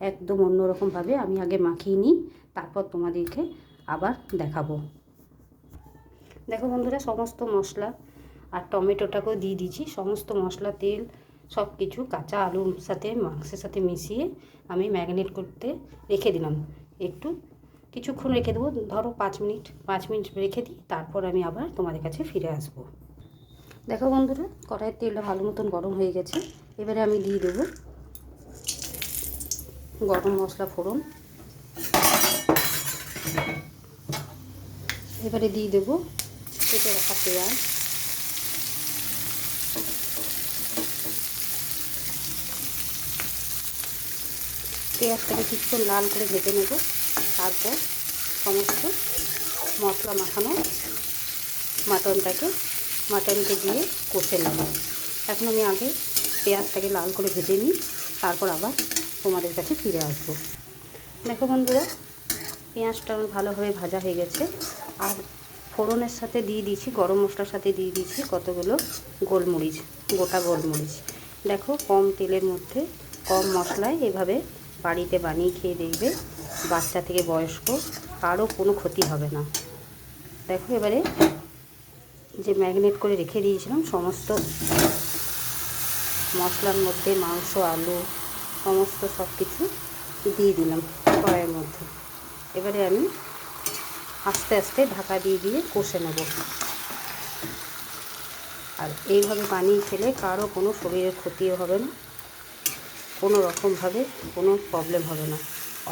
একদম অন্যরকমভাবে আমি আগে মাখিয়ে নিই, তারপর তোমাদেরকে আবার দেখাবো। দেখো বন্ধুরা, সমস্ত মশলা আর টমেটোটাকেও দিয়ে দিয়েছি। সমস্ত মশলা, তেল সব কিছু কাঁচা আলুর সাথে, মাংসের সাথে মিশিয়ে আমি ম্যাগনেট করতে রেখে দিলাম। একটু কিছুক্ষণ রেখে দেবো। ধরো পাঁচ মিনিট পাঁচ মিনিট রেখে দিই, তারপর আমি আবার তোমাদের কাছে ফিরে আসব। দেখো বন্ধুরা, কড়াইয়ের তেলটা ভালো মতন গরম হয়ে গেছে। এবারে আমি দিয়ে দেবো গরম মশলা ফোড়ন। এবারে দিয়ে দেবো কেটে রাখা পেঁয়াজ। পেঁয়াজটাকে কিছুক্ষণ লাল করে ভেজে নেব। তারপর সমস্ত মশলা মাখানো মাটনটাকে, মাটনকে দিয়ে কষে নেব। এখন আমি আগে পেঁয়াজটাকে লাল করে ভেজে নিই, তারপর আবার তোমাদের কাছে ফিরে আসব। দেখো বন্ধুরা, পেঁয়াজটা আমার ভালোভাবে ভাজা হয়ে গেছে। আর ফোড়নের সাথে দিয়ে দিয়েছি, গরম মশলার সাথে দিয়ে দিয়েছি কতগুলো গোলমরিচ, গোটা গোলমরিচ। দেখো, কম তেলের মধ্যে, কম মশলায় এভাবে বাড়িতে বানিয়ে খেয়ে দেখবে বাচ্চা থেকে বয়স্ক কারও কোনো ক্ষতি হবে না। দেখো, এবারে যে ম্যাগনেট করে রেখে দিয়েছিলাম, সমস্ত মশলার মধ্যে মাংস, আলু সমস্ত সব কিছু দিয়ে দিলাম কড়াইয়ের মধ্যে। এবারে আমি আস্তে আস্তে ঢাকা দিয়ে দিয়ে কষে নেব। আর এইভাবে বানিয়ে খেলে কারও কোনো শরীরের ক্ষতিও হবে না, কোনো রকমভাবে কোনো প্রবলেম হবে না।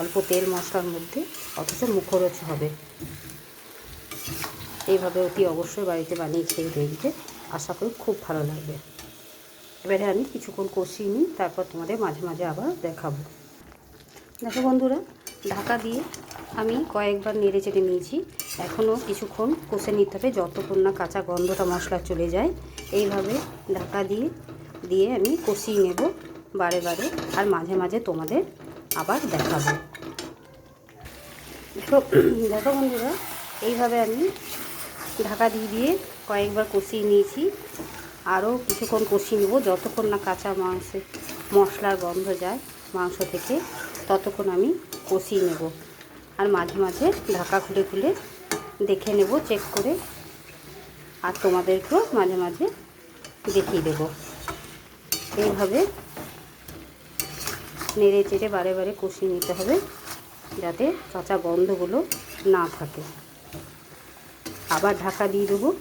অল্প তেল মশলার মধ্যে অথচ মুখরোচ হবে। এইভাবে অতি অবশ্যই বাড়িতে বানিয়ে খেয়ে দেখবে। আশা করি খুব ভালো লাগবে। এবারে আমি কিছুক্ষণ কষিয়ে নিই, তারপর তোমাদের মাঝে মাঝে আবার দেখাবো। দেখো বন্ধুরা, ঢাকা দিয়ে আমি কয়েকবার নেড়ে চেড়ে নিয়েছি। এখনও কিছুক্ষণ কষে নিতে হবে, যতক্ষণ না কাঁচা গন্ধটা মশলা চলে যায়। এইভাবে ঢাকা দিয়ে দিয়ে আমি কষিয়ে নেব বারে বারে, আর মাঝে মাঝে তোমাদের আবার দেখাবো। দেখো দেখো বন্ধুরা, এইভাবে আমি ঢাকা দিয়ে দিয়ে কয়েকবার কষিয়ে নিয়েছি। আরও কিছুক্ষণ কষিয়ে নেব। যতক্ষণ না কাঁচা মাংসে মশলার গন্ধ যায় মাংস থেকে, ততক্ষণ আমি কষিয়ে নেব। আর মাঝে মাঝে ঢাকা খুলে খুলে দেখে নেব, চেক করে। আর তোমাদেরকেও মাঝে মাঝে দেখিয়ে দেব। এইভাবে নেড়ে চেড়ে বারে বারে কষিয়ে নিতে হবে, যাতে কাঁচা গন্ধগুলো না থাকে। আবার ঢাকা দিয়ে দেবো।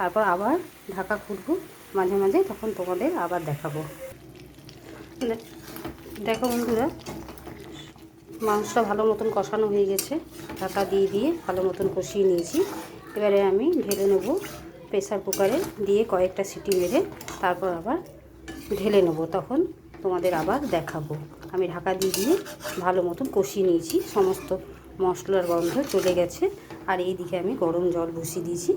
তারপর আবার ঢাকা খুলবো মাঝে মাঝে, তখন তোমাদের আবার দেখাবো। দেখো বন্ধুরা, মাংসটা ভালো মতন কষানো হয়ে গেছে। ঢাকা দিয়ে দিয়ে ভালো মতন কষিয়ে নিয়েছি। এবারে আমি ঢেলে নেব প্রেসার কুকারে দিয়ে কয়েকটা সিটি মেরে, তারপর আবার ঢেলে নেব। তখন তোমাদের আবার দেখাবো। আমি ঢাকা দিয়ে দিয়ে ভালো মতন কষিয়ে নিয়েছি। সমস্ত মশলার গন্ধ চলে গেছে। আর এই দিকে আমি গরম জল বসিয়ে দিয়েছি।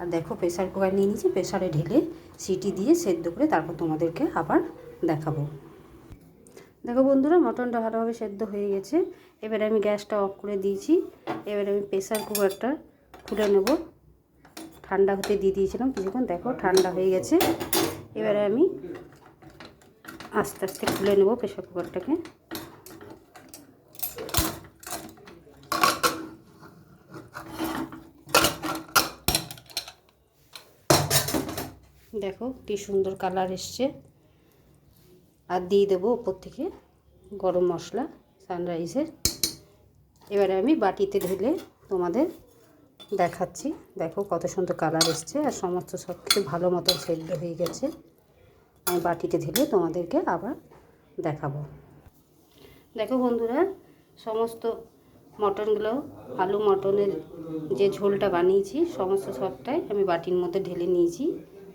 আর দেখো প্রেশার কুকার নিয়ে নিয়েছি প্রেসারে ঢেলে সিটি দিয়ে সেদ্ধ করে তারপর তোমাদেরকে আবার দেখাবো। দেখো বন্ধুরা, মটনটা ভালোভাবে সেদ্ধ হয়ে গেছে। এবারে আমি গ্যাসটা অফ করে দিয়েছি। এবারে আমি প্রেশার কুকারটা খুলে নেব। ঠান্ডা হতে দিয়ে দিয়েছিলাম, কিছুক্ষণ দেখো ঠান্ডা হয়ে গেছে। এবারে আমি আস্তে আস্তে খুলে নেব প্রেসার কুকারটাকে দেখো কি সুন্দর কালার এসছে। আর দিয়ে দেবো ওপর থেকে গরম মশলা সানরাইজের। এবারে আমি বাটিতে ঢেলে তোমাদের দেখাচ্ছি। দেখো কত সুন্দর কালার এসছে আর সমস্ত সব কিছু ভালো মতো সেদ্ধ হয়ে গেছে। আমি বাটিতে ঢেলে তোমাদেরকে আবার দেখাবো। দেখো বন্ধুরা, সমস্ত মটনগুলো, আলু মটনের যে ঝোলটা বানিয়েছি, সমস্ত সবটাই আমি বাটির মধ্যে ঢেলে নিয়েছি।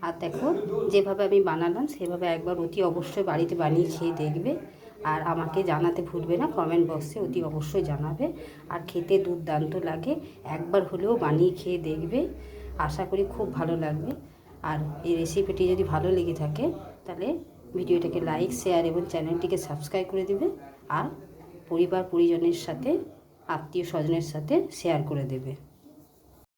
আর দেখো, যেভাবে আমি বানালাম, সেভাবে একবার অতি অবশ্যই বাড়িতে বানিয়ে খেয়ে দেখবে। আর আমাকে জানাতে ভুলবে না কমেন্ট বক্সে অতি অবশ্যই জানাবে। আর খেতে দুর্দান্ত লাগে, একবার হলেও বানিয়ে খেয়ে দেখবে। আশা করি খুব ভালো লাগবে। আর এই রেসিপিটি যদি ভালো লেগে থাকে, তাহলে ভিডিওটাকে লাইক শেয়ার এবং চ্যানেলটিকে সাবস্ক্রাইব করে দেবে। আর পরিবার পরিজনের সাথে আত্মীয় স্বজনের সাথে শেয়ার করে দেবে।